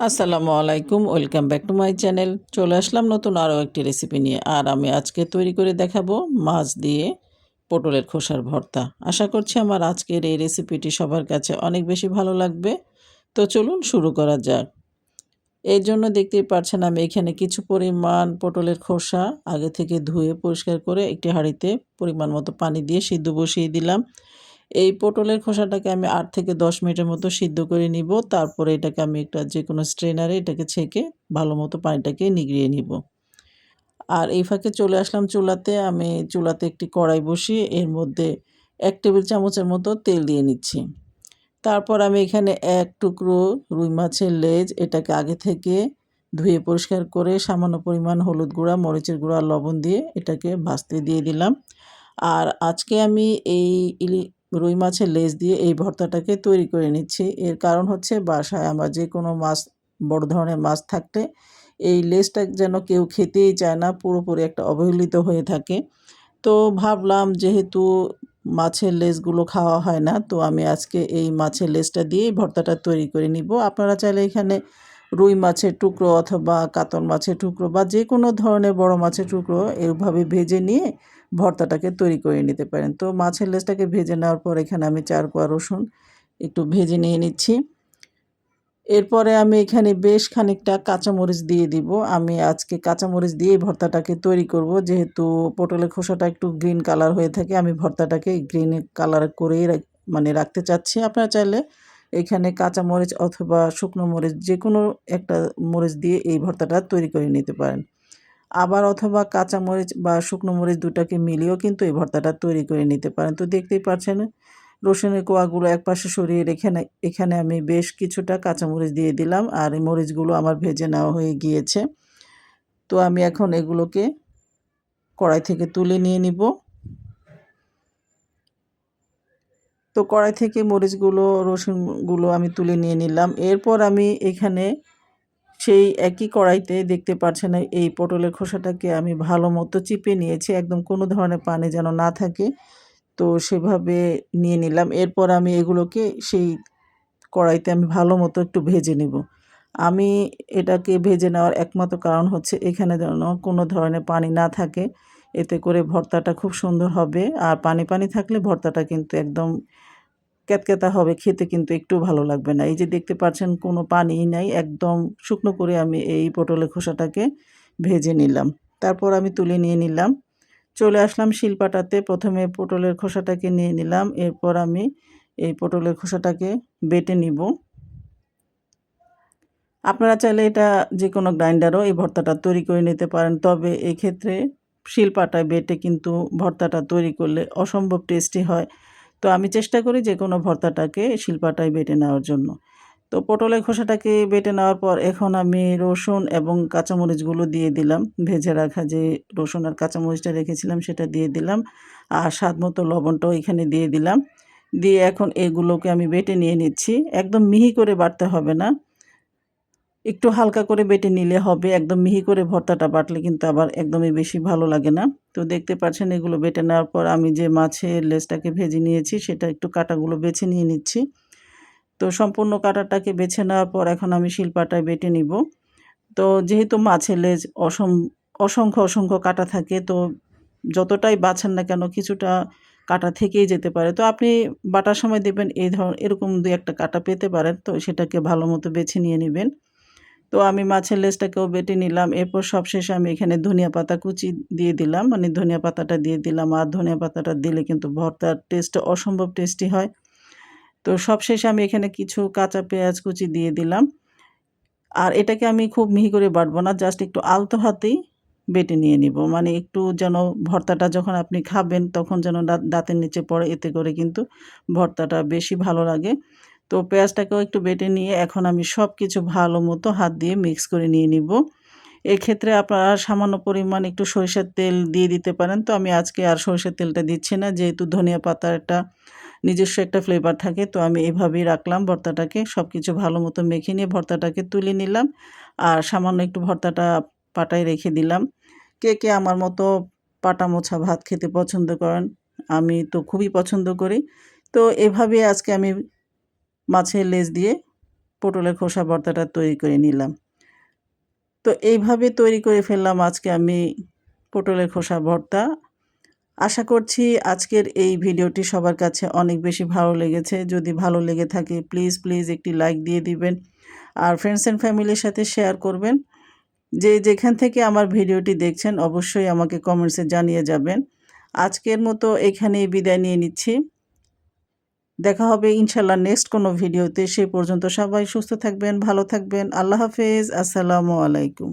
আসসালামু আলাইকুম, welcome back to my channel. চলে আসলাম নতুন আরও একটি রেসিপি নিয়ে। আর আমি আজকে তৈরি করে দেখাবো মাছ দিয়ে পটলের খোসার ভর্তা। আশা করছি আমার আজকের এই রেসিপিটি সবার কাছে অনেক বেশি ভালো লাগবে। তো চলুন শুরু করা যাক। এই জন্য দেখতেই পাচ্ছেন আমি এখানে কিছু পরিমাণ পটলের খোসা আগে থেকে ধুয়ে পরিষ্কার করে একটি হাঁড়িতে পরিমাণ মতো পানি দিয়ে সিদ্ধ বসিয়ে দিলাম। এই পটলের খোসাটাকে আমি আট থেকে দশ মিনিটের মতো সিদ্ধ করে নিব। তারপরে এটাকে আমি একটা যে কোনো স্ট্রেনারে এটাকে ছেঁকে ভালো মতো পানিটাকে নিগড়িয়ে নিব। আর এই ফাঁকে চলে আসলাম চুলাতে। আমি চুলাতে একটি কড়াই বসিয়ে এর মধ্যে এক টেবিল চামচের মতো তেল দিয়ে নিচ্ছি। তারপর আমি এখানে এক টুকরো রুই মাছের লেজ এটাকে আগে থেকে ধুয়ে পরিষ্কার করে সামান্য পরিমাণ হলুদ গুঁড়া, মরিচের গুঁড়া লবণ দিয়ে এটাকে ভাজতে দিয়ে দিলাম। আর আজকে আমি এই রুই মাছের লেজ দিয়ে এই ভর্তাটাকে তৈরি করে নিচ্ছি। এর কারণ হচ্ছে বাসায় আমার যে কোনো মাছ, বড় ধরনের মাছ থাকতে এই লেজটা যেন কেউ খেতেই চায় না, পুরোপুরি একটা অবহেলিত হয়ে থাকে। তো ভাবলাম যেহেতু মাছের লেজগুলো খাওয়া হয় না, তো আমি আজকে এই মাছের লেজটা দিয়েই ভর্তাটা তৈরি করে নিব। আপনারা চাইলে এখানে রুই মাছের টুকরো অথবা কাতল মাছের টুকরো বা যে কোনো ধরনের বড় মাছের টুকরো এইভাবে ভেজে নিয়ে ভর্তাটাকে তৈরি করে নিতে পারেন। তো মাছের লেজটাকে ভেজে নেওয়ার পর এখানে আমি চার কোয়া রসুন একটু ভেজে নিয়ে নিচ্ছি। এরপরে আমি এখানে বেশ খানিকটা কাঁচামরিচ দিয়ে দিব। আমি আজকে কাঁচামরিচ দিয়ে ভর্তাটাকে তৈরি করব। যেহেতু পটলের খোসাটা একটু গ্রিন কালার হয়ে থাকে, আমি ভর্তাটাকে গ্রিন কালার করেই মানে রাখতে চাচ্ছি। আপনারা চাইলে এখানে কাঁচামরিচ অথবা শুকনো মরিচ যে কোনো একটা মরিচ দিয়ে এই ভর্তাটা তৈরি করে নিতে পারেন। আবার অথবা কাঁচা মরিচ বা শুকনো মরিচ দুটাকে মিলিয়েও কিন্তু এই ভর্তাটা তৈরি করে নিতে পারেন। তো দেখতেই পাচ্ছেন, রসুনের কোয়াগুলো এক পাশে সরিয়ে রেখে এখানে আমি বেশ কিছুটা কাঁচামরিচ দিয়ে দিলাম আর এই মরিচগুলো আমার ভেজে নেওয়া হয়ে গিয়েছে। তো আমি এখন এগুলোকে কড়াই থেকে তুলে নিয়ে নিব। তো কড়াই থেকে মরিচগুলো, রসুনগুলো আমি তুলে নিয়ে নিলাম। এরপর আমি এখানে সেই একই কড়াইতে দেখতে পাচ্ছেন এই পটলের খোসাটাকে আমি ভালো মতো চিপে নিয়েছি, একদম কোনো ধরনের পানি যেন না থাকে। তো সেভাবে নিয়ে নিলাম। এরপর আমি এগুলোকে সেই কড়াইতে আমি ভালো মতো একটু ভেজে নেব। আমি এটাকে ভেজে নেওয়ার একমাত্র কারণ হচ্ছে এখানে যেন কোনো ধরনের পানি না থাকে। এতে করে ভর্তাটা খুব সুন্দর হবে। আর পানি পানি থাকলে ভর্তাটা কিন্তু একদম ক্যাতক্যাতা হবে, খেতে কিন্তু একটু ভালো লাগবে না। এই যে দেখতে পাচ্ছেন, কোনো পানি নাই, একদম শুকনো করে আমি এই পটলের খোসাটাকে ভেজে নিলাম। তারপর আমি তুলে নিয়ে নিলাম। চলে আসলাম শিলপাটাতে, প্রথমে পটলের খোসাটাকে নিয়ে নিলাম, এরপর আমি এই পটলের খোসাটাকে বেটে নিব। আপনারা চাইলে এটা যে কোনো গ্রাইন্ডারও এই ভর্তাটা তৈরি করে নিতে পারেন, তবে এক্ষেত্রে শিলপাটায় বেটে কিন্তু ভর্তাটা তৈরি করলে অসম্ভব টেস্টি হয়। তো আমি চেষ্টা করি যে কোনো ভর্তাটাকে শিল্পাটায় বেটে নেওয়ার জন্য। তো পটলের খোসাটাকে বেটে নেওয়ার পর এখন আমি রসুন এবং কাঁচামরিচগুলো দিয়ে দিলাম। ভেজে রাখা যে রসুন আর কাঁচামরিচটা রেখেছিলাম সেটা দিয়ে দিলাম। আর স্বাদ মতো লবণটাও এখানে দিয়ে দিলাম। দিয়ে এখন এগুলোকে আমি বেটে নিয়ে নিচ্ছি। একদম মিহি করে বাড়তে হবে না। একটু হালকা করে বেটে নিলে হবে। একদম মিহি করে ভর্তাটা বাটলে কিন্তু আবার একদমই বেশি ভালো লাগে না। তো দেখতে পাচ্ছেন এগুলো বেটে নেওয়ার পর আমি যে মাছের লেজটাকে ভেজে নিয়েছি, সেটা একটু কাটাগুলো বেছে নিয়ে নিচ্ছি। তো সম্পূর্ণ কাটাটাকে বেছে নেওয়ার পর এখন আমি শিল্পাটায় বেটে নিব। তো যেহেতু মাছের লেজ অসম, অসংখ্য অসংখ্য কাটা থাকে, তো যতটাই বাছেন না কেন কিছুটা কাটা থেকেই যেতে পারে। তো আপনি বাটার সময় দেবেন এই ধর, এরকম দু একটা কাটা পেতে পারেন, তো সেটাকে ভালো মতো বেছে নিয়ে নেবেন। তো আমি মাছের লেজটাকেও বেটে নিলাম। এরপর সবশেষে আমি এখানে ধনিয়া পাতা কুচি দিয়ে দিলাম। মানে ধনিয়া পাতাটা দিয়ে দিলাম। আর ধনিয়া পাতাটা দিলে কিন্তু ভর্তার টেস্ট অসম্ভব টেস্টি হয়। তো সবশেষে আমি এখানে কিছু কাঁচা পেঁয়াজ কুচি দিয়ে দিলাম। আর এটাকে আমি খুব মিহি করে বাটবো না জাস্ট একটু আলতো হাতেই বেটে নিয়ে নিব। মানে একটু যেন ভর্তাটা যখন আপনি খাবেন, তখন যেন দাঁতের নিচে পড়ে, এতে করে কিন্তু ভর্তাটা বেশি ভালো লাগে। তো পেঁয়াজটাকেও একটু বেটে নিয়ে এখন আমি সব কিছু ভালো মতো হাত দিয়ে মিক্স করে নিয়ে নিব। এক্ষেত্রে আপনারা সামান্য পরিমাণ একটু সরিষার তেল দিয়ে দিতে পারেন। তো আমি আজকে আর সরিষার তেলটা দিচ্ছি না, যেহেতু ধনিয়া পাতার একটা নিজস্ব একটা ফ্লেভার থাকে, তো আমি এভাবেই রাখলাম ভর্তাটাকে। সব কিছু ভালো মতো মেখে নিয়ে ভর্তাটাকে তুলে নিলাম। আর সামান্য একটু ভর্তাটা পাটায় রেখে দিলাম। কে কে আমার মতো পাটা মোছা ভাত খেতে পছন্দ করেন, আমি তো খুবই পছন্দ করি। তো এভাবে আজকে আমি মাছের লেজ দিয়ে পটলের খোসা ভর্তাটা তৈরি করে নিলাম। তো এইভাবে তৈরি করে ফেললাম আজকে আমি পটলের খোসা ভর্তা। আশা করছি আজকের এই ভিডিওটি সবার কাছে অনেক বেশি ভালো লেগেছে। যদি ভালো লেগে থাকে প্লিজ প্লিজ একটি লাইক দিয়ে দিবেন আর ফ্রেন্ডস অ্যান্ড ফ্যামিলির সাথে শেয়ার করবেন। যে যেখান থেকে আমার ভিডিওটি দেখছেন, অবশ্যই আমাকে কমেন্টসে জানিয়ে যাবেন। আজকের মতো এখানেই বিদায় নিয়ে নিচ্ছি। দেখা হবে ইনশাল্লাহ নেক্সট কোনো ভিডিওতে। সে পর্যন্ত সবাই সুস্থ থাকবেন, ভালো থাকবেন। আল্লাহ হাফেজ। আসসালামু আলাইকুম।